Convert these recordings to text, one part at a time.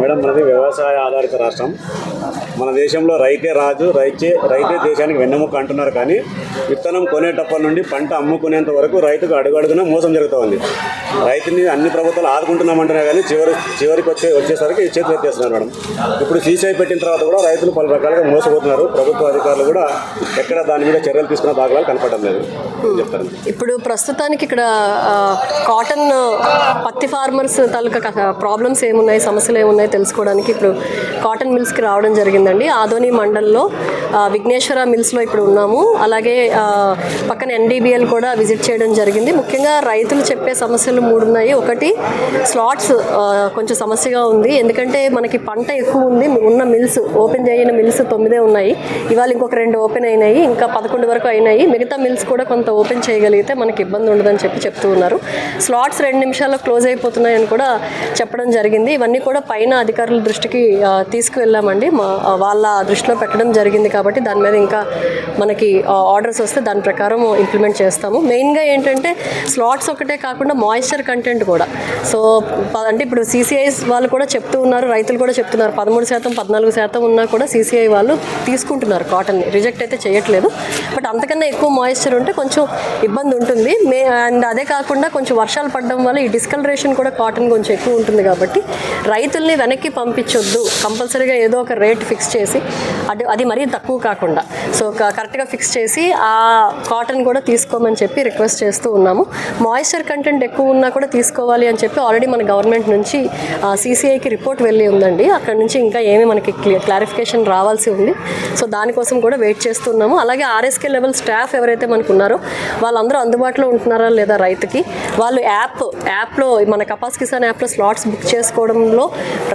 Madam మనది వ్యవసాయ ఆధారిత రాష్ట్రం. మన దేశంలో రైతే రాజు రైతే రైతే దేశానికి వెన్నెముక అంటున్నారు కానీ విత్తనం కొనేటప్పటి నుండి పంట అమ్ముకునేంత వరకు రైతుకు అడుగడుగున మోసం జరుగుతుంది. రైతుని అన్ని ప్రభుత్వాలు ఆదుకుంటున్నామంటున్నా కానీ చివరి చివరికి వచ్చే వచ్చేసరికి చేతులు ఎత్తేస్తున్నారు మేడం. ఇప్పుడు సీసీఐ పెట్టిన తర్వాత కూడా రైతులు పలు రకాలుగా మోసపోతున్నారు. ప్రభుత్వ అధికారులు కూడా ఎక్కడ దాని మీద చర్యలు తీసుకున్న దాఖలాలు కనపడడం లేదు. ఏం ఇప్పుడు ప్రస్తుతానికి ఇక్కడ కాటన్ పత్తి ఫార్మర్స్ తాలూకా ప్రాబ్లమ్స్ ఏమున్నాయి సమస్యలు ఏమున్నాయి? తెలుసుకోవడానికి ఇప్పుడు కాటన్ మిల్స్కి రావడం జరిగిందండి. ఆదోని మండల్లో విఘ్నేశ్వర మిల్స్లో ఇప్పుడు ఉన్నాము. అలాగే పక్కన ఎన్డీబీఎల్ కూడా విజిట్ చేయడం జరిగింది. ముఖ్యంగా రైతులు చెప్పే సమస్యలు మూడు ఉన్నాయి. ఒకటి స్లాట్స్ కొంచెం సమస్యగా ఉంది. ఎందుకంటే మనకి పంట ఎక్కువ ఉంది. ఉన్న మిల్స్ ఓపెన్ చేయని మిల్స్ తొమ్మిదే ఉన్నాయి. ఇవాళ ఇంకొక రెండు ఓపెన్ అయినాయి. ఇంకా పదకొండు వరకు అయినాయి. మిగతా మిల్స్ కూడా కొంత ఓపెన్ చేయగలిగితే మనకి ఇబ్బంది ఉండదని చెప్పి చెప్తూ ఉన్నారు. స్లాట్స్ రెండు నిమిషాల్లో క్లోజ్ అయిపోతున్నాయని కూడా చెప్పడం జరిగింది. ఇవన్నీ కూడా పైన అధికారుల దృష్టికి తీసుకువెళ్ళామండి. మా వాళ్ళ దృష్టిలో పెట్టడం జరిగింది కాబట్టి దాని మీద ఇంకా మనకి ఆర్డర్స్ వస్తే దాని ప్రకారం ఇంప్లిమెంట్ చేస్తాము. మెయిన్గా ఏంటంటే స్లాట్స్ ఒకటే కాకుండా మాయిశ్చర్ కంటెంట్ కూడా. సో అంటే ఇప్పుడు సీసీఐస్ వాళ్ళు కూడా చెప్తూ ఉన్నారు రైతులు కూడా చెప్తున్నారు. పదమూడు శాతం పద్నాలుగు శాతం ఉన్నా కూడా సీసీఐ వాళ్ళు తీసుకుంటున్నారు కాటన్ని. రిజెక్ట్ అయితే చేయట్లేదు. బట్ అంతకన్నా ఎక్కువ మాయిశ్చర్ ఉంటే కొంచెం ఇబ్బంది ఉంటుంది. మే అండ్ అదే కాకుండా కొంచెం వర్షాలు పడడం వల్ల ఈ డిస్కలరేషన్ కూడా కాటన్ కొంచెం ఎక్కువ ఉంటుంది కాబట్టి రైతుల్ని వెనక్కి పంపించొద్దు. కంపల్సరీగా ఏదో ఒక రేట్ ఫిక్స్ చేసి అది అది మరీ తక్కువ కాకుండా. సో కరెక్ట్గా ఫిక్స్ చేసి ఆ కాటన్ కూడా తీసుకోమని చెప్పి రిక్వెస్ట్ చేస్తూ ఉన్నాము. మాయిశ్చర్ కంటెంట్ ఎక్కువ ఉన్నా కూడా తీసుకోవాలి అని చెప్పి ఆల్రెడీ మన గవర్నమెంట్ నుంచి సీసీఐకి రిపోర్ట్ వెళ్ళి ఉందండి. అక్కడ నుంచి ఇంకా ఏమి మనకి క్లారిఫికేషన్ రావాల్సి ఉంది. సో దానికోసం కూడా వెయిట్ చేస్తున్నాము. అలాగే ఆర్ఎస్కే లెవెల్ స్టాఫ్ ఎవరైతే మనకు ఉన్నారో వాళ్ళందరూ అందుబాటులో ఉంటున్నారా లేదా రైతుకి వాళ్ళు యాప్ యాప్లో మన కపాస్ కిసాన్ యాప్లో స్లాట్స్ బుక్ చేసుకోవడంలో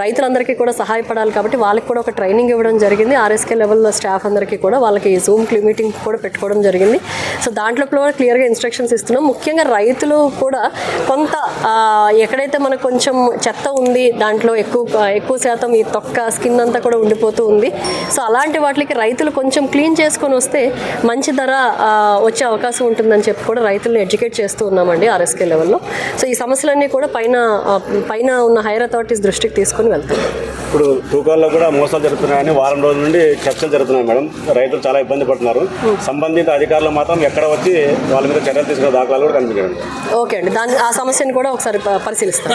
రైతులందరికీ కూడా సహాయపడాలి కాబట్టి వాళ్ళకి కూడా ఒక ట్రైనింగ్ ఇవ్వడం జరిగింది. ఆర్ఎస్కే లెవెల్లో స్టాఫ్ అందరికీ కూడా వాళ్ళకి జూమ్ మీటింగ్ కూడా పెట్టుకోవడం జరిగింది. సో దాంట్లో కూడా క్లియర్గా ఇన్స్ట్రక్షన్స్ ఇస్తున్నాం. ముఖ్యంగా రైతులు కూడా కొంత ఎక్కడైతే మనకు కొంచెం చెత్త ఉంది దాంట్లో ఎక్కువ ఎక్కువ శాతం ఈ తొక్క స్కిన్ అంతా కూడా ఉండిపోతూ ఉంది. సో అలాంటి వాటికి రైతులు కొంచెం క్లీన్ చేసుకొని వస్తే మంచి ధర వచ్చే అవకాశం ఉంటుందని చెప్పి కూడా రైతులను ఎడ్యుకేట్ చేస్తూ ఉన్నామండి ఆర్ఎస్కే లెవెల్లో. సో ఈ సమస్యలన్నీ కూడా పైన పైన ఉన్న హైర్ అథారిటీస్ దృష్టికి తీసుకొని వెళ్తాం. ఇప్పుడు తూకాల్లో కూడా మోసాలు జరుగుతున్నాయని వారం రోజుల నుండి చర్చలు జరుగుతున్నాయి మేడం. రైతులు చాలా ఇబ్బంది పడుతున్నారు. సంబంధిత అధికారులు మాత్రం ఎక్కడ వచ్చి వాళ్ళ మీద చర్యలు తీసుకునే దాఖలాలు కూడా కనిపించండి ఓకే అండి. దాని ఆ సమస్యను కూడా ఒకసారి పరిశీలిస్తాం.